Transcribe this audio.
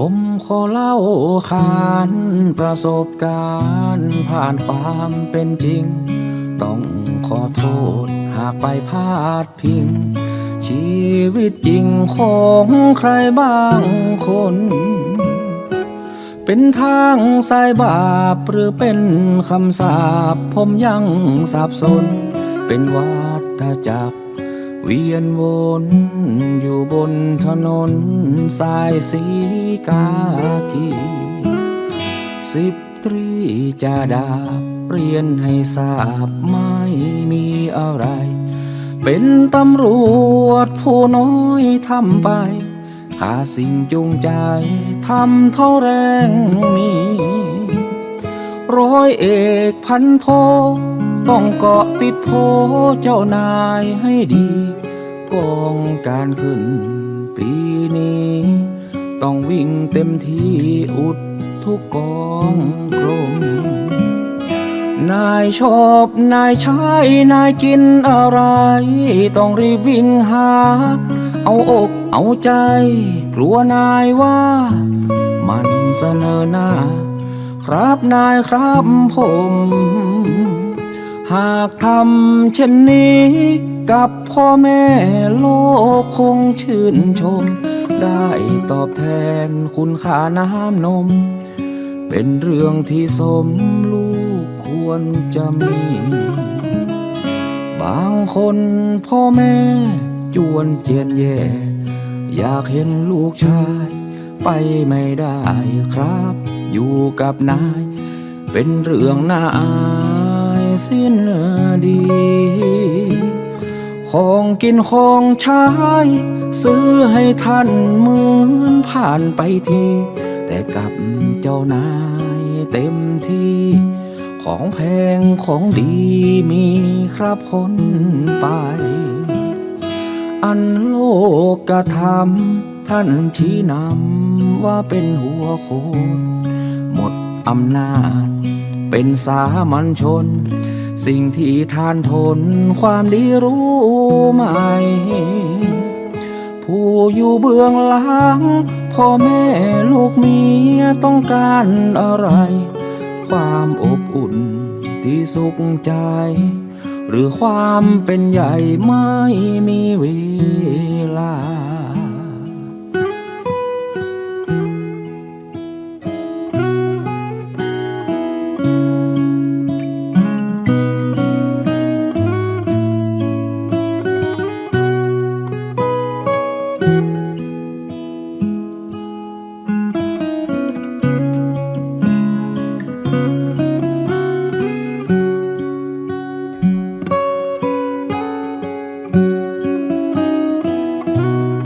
ผมขอเล่าขานประสบการณ์ผ่านความเป็นจริง ต้องขอโทษหากไปพลาดพิง ชีวิตจริงของใครบางคน เป็นทางสายบาปหรือเป็นคำสาปผมยังสับสน เป็นวัฏจักร เวียนวนอยู่บนถนนสายสีกากีสิบตรีจะดาบเรียนให้ทราบไม่มีอะไร เป็นตำรวจผู้น้อยทำไปขาสิ่งจูงใจทำเท่าแรงมี ร้อยเอกพันโท ต้องเกาะติดโพเจ้านายให้ดีกองการขึ้นปีนี้ ต้องวิ่งเต็มที่อุดทุกกองกรม นายชอบนายใช้นายกินอะไร ต้องรีบวิ่งหา เอาอกเอาใจ กลัวนายว่า มันเสนอหน้า ครับนายครับผม หากทำเช่นนี้ กับพ่อแม่โลกคงชื่นชม ได้ตอบแทนคุณค่าน้ำนม เป็นเรื่องที่สมลูกควรจะมี บางคนพ่อแม่จวนเจียนแย่ อยากเห็นลูกชาย ไปไม่ได้ครับ อยู่กับนาย เป็นเรื่องน่าอาย สิ้นดี ของกินของใช้ซื้อให้ท่านเหมือนผ่านไปที แต่กับเจ้านายเต็มที่ ของแพงของดีมีครับคนไป อันโลกธรรมท่านชี้นำว่าเป็นหัวโคนหมดอำนาจเป็นสามัญชน สิ่งที่ท่านทนความดีรู้ไหม ผู้อยู่เบื้องหลังพ่อแม่ลูกเมียต้องการอะไร ความอบอุ่นที่สุขใจ หรือความเป็นใหญ่ไม่มีเวลา